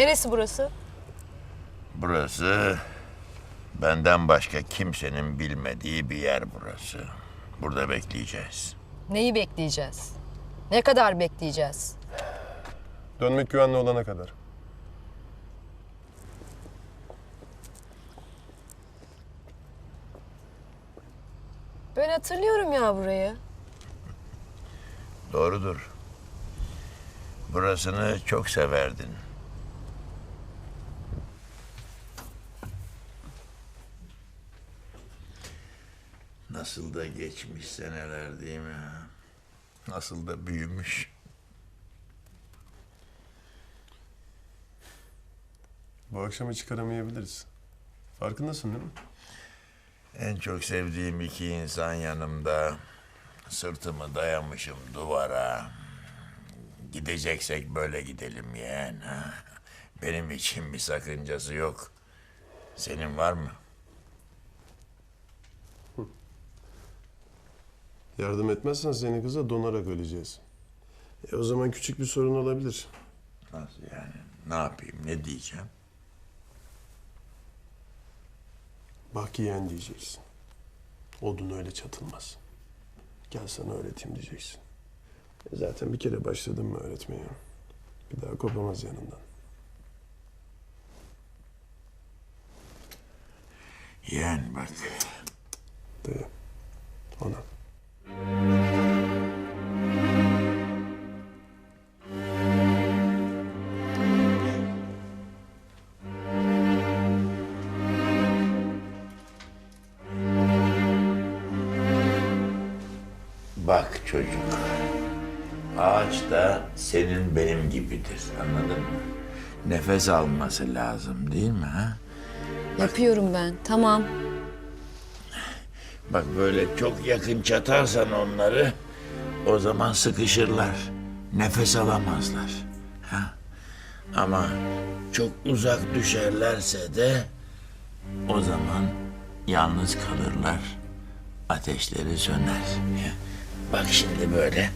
Neresi burası? Burası benden başka kimsenin bilmediği bir yer burası. Burada bekleyeceğiz. Neyi bekleyeceğiz? Ne kadar bekleyeceğiz? Dönmek güvenli olana kadar. Ben hatırlıyorum ya burayı. Doğrudur. Burasını çok severdin. Nasıl da geçmiş seneler değil mi? Nasıl da büyümüş. Bu akşamı çıkaramayabiliriz. Farkındasın değil mi? En çok sevdiğim iki insan yanımda. Sırtımı dayamışım duvara. Gideceksek böyle gidelim yeğen. Benim için bir sakıncası yok. Senin var mı? Yardım etmezsen seni kıza donarak öleceğiz. E o zaman küçük bir sorun olabilir. Nasıl yani? Ne yapayım? Ne diyeceğim? Bak yeğen diyeceksin. Odun öyle çatılmaz. Gel sana öğreteyim diyeceksin. E zaten bir kere başladım mı öğretmeye? Bir daha kopamaz yanından. Yeğen bak. Dayı. Ona. Bak çocuk. Ağaç da senin benim gibidir. Anladın mı? Nefes alması lazım değil mi ha? Yapıyorum ben. Tamam. Bak böyle çok yakın çatarsan onları o zaman sıkışırlar. Nefes alamazlar. Ha? Ama çok uzak düşerlerse de o zaman yalnız kalırlar. Ateşleri söner. Bak şimdi böyle.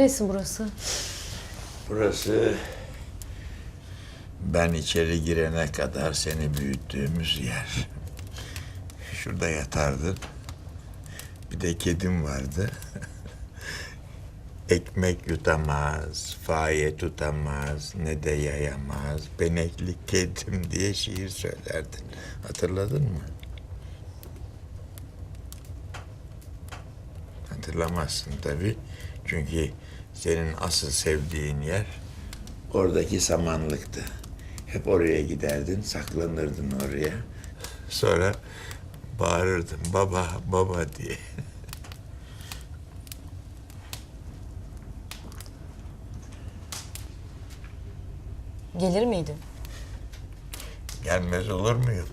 Neresi burası? Burası ben içeri girene kadar seni büyüttüğümüz yer. Şurada yatardın. Bir de kedim vardı. Ekmek yutamaz, faye tutamaz, ne de yayamaz. Benekli kedim diye şiir söylerdin. Hatırladın mı? Hatırlamazsın tabii. Çünkü senin asıl sevdiğin yer oradaki samanlıktı. Hep oraya giderdin, saklanırdın oraya. Sonra bağırırdın baba baba diye. Gelir miydin? Gelmez olur muyum?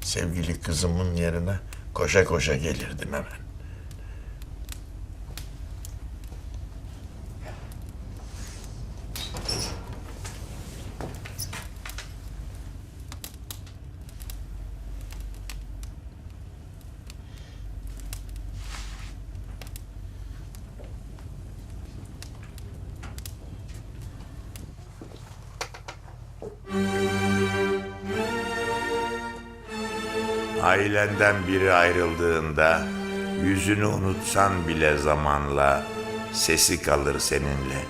Sevgili kızımın yerine koşa koşa gelirdim hemen. Ailenden biri ayrıldığında yüzünü unutsan bile zamanla sesi kalır seninle.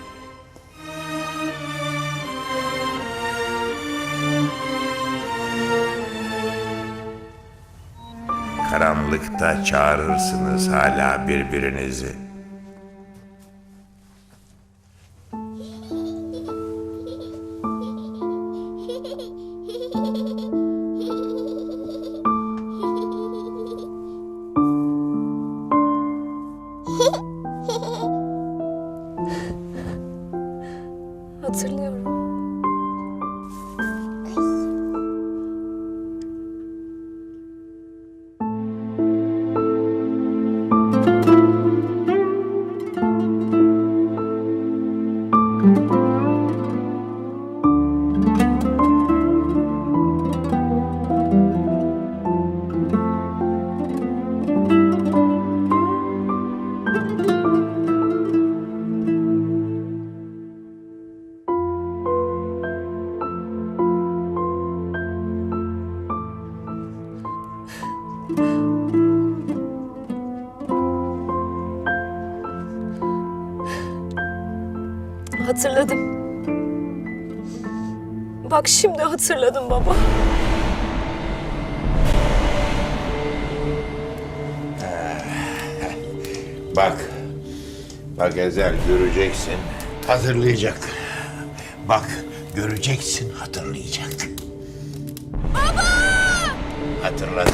Karanlıkta çağırırsınız hala birbirinizi. Hatırlıyorum. Hatırladım. Bak şimdi hatırladım baba. Bak. Bak Ezel göreceksin. Hatırlayacak. Bak göreceksin hatırlayacak. Baba! Hatırladı.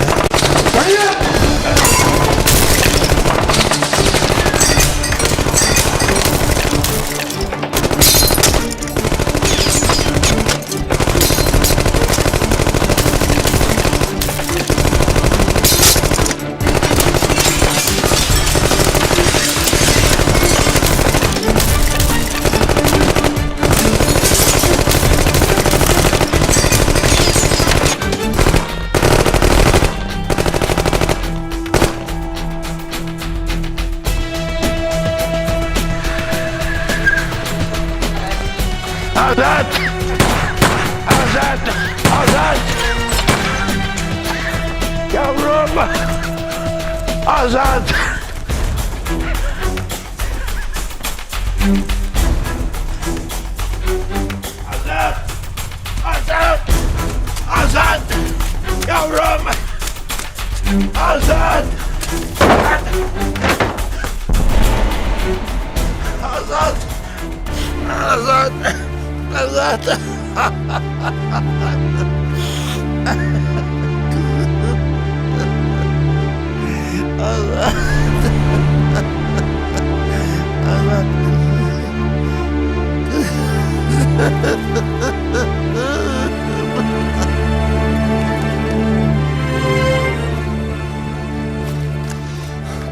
Azat! Azat! Azat! Yavrum! Azat! Azat! Azat! Azat! Yavrum! Azat! Azat! Azat! Azat!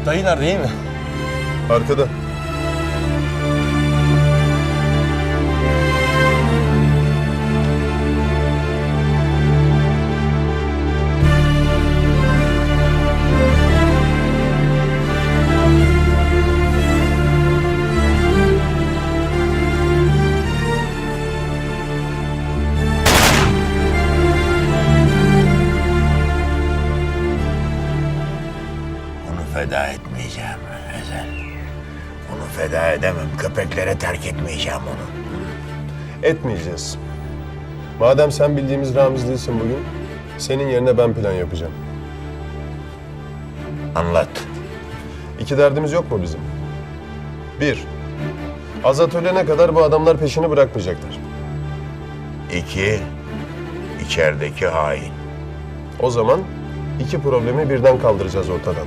Dayı nerede iyi mi? Arkada. Feda etmeyeceğim Ezel. Onu feda edemem. Köpeklere terk etmeyeceğim onu. Etmeyeceğiz. Madem sen bildiğimiz Ramiz değilsin bugün, senin yerine ben plan yapacağım. Anlat. İki derdimiz yok mu bizim? Bir, Azat ölene kadar bu adamlar peşini bırakmayacaklar. İki, içerideki hain. O zaman iki problemi birden kaldıracağız ortadan.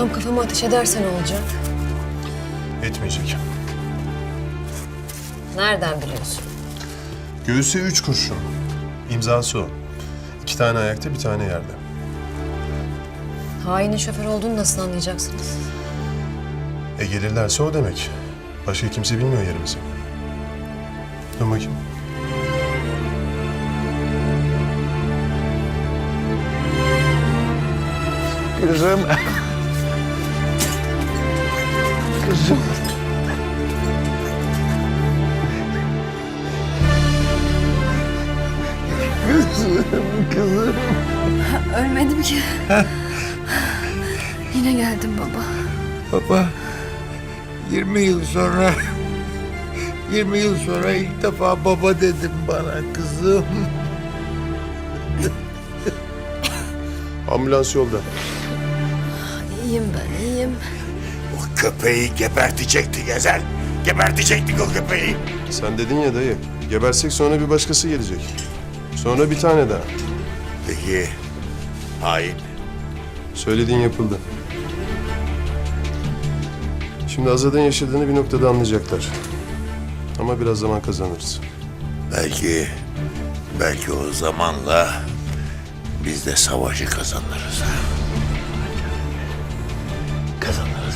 Adam kafama ateş ederse ne olacak? Etmeyecek. Nereden biliyorsun? Göğsü üç kurşun. İmzası o. İki tane ayakta, bir tane yerde. Hainin şoför olduğunu nasıl anlayacaksınız? E gelirlerse o demek. Başka kimse bilmiyor yerimizi. Dön bakayım. Kızım. Kızım. Kızım, kızım. Ölmedim ki. Yine geldim baba. Baba, 20 yıl sonra, 20 yıl sonra ilk defa baba dedim bana kızım. Ambulans yolda. İyiyim ben iyiyim. O köpeği gebertecektik Ezel. Gebertecektik o köpeği. Sen dedin ya dayı. Gebersek sonra bir başkası gelecek. Sonra bir tane daha. Peki, hain. Söylediğin yapıldı. Şimdi Azad'ın yaşadığını bir noktada anlayacaklar. Ama biraz zaman kazanırız. Belki, belki o zamanla biz de savaşı kazanırız. Kazanırız.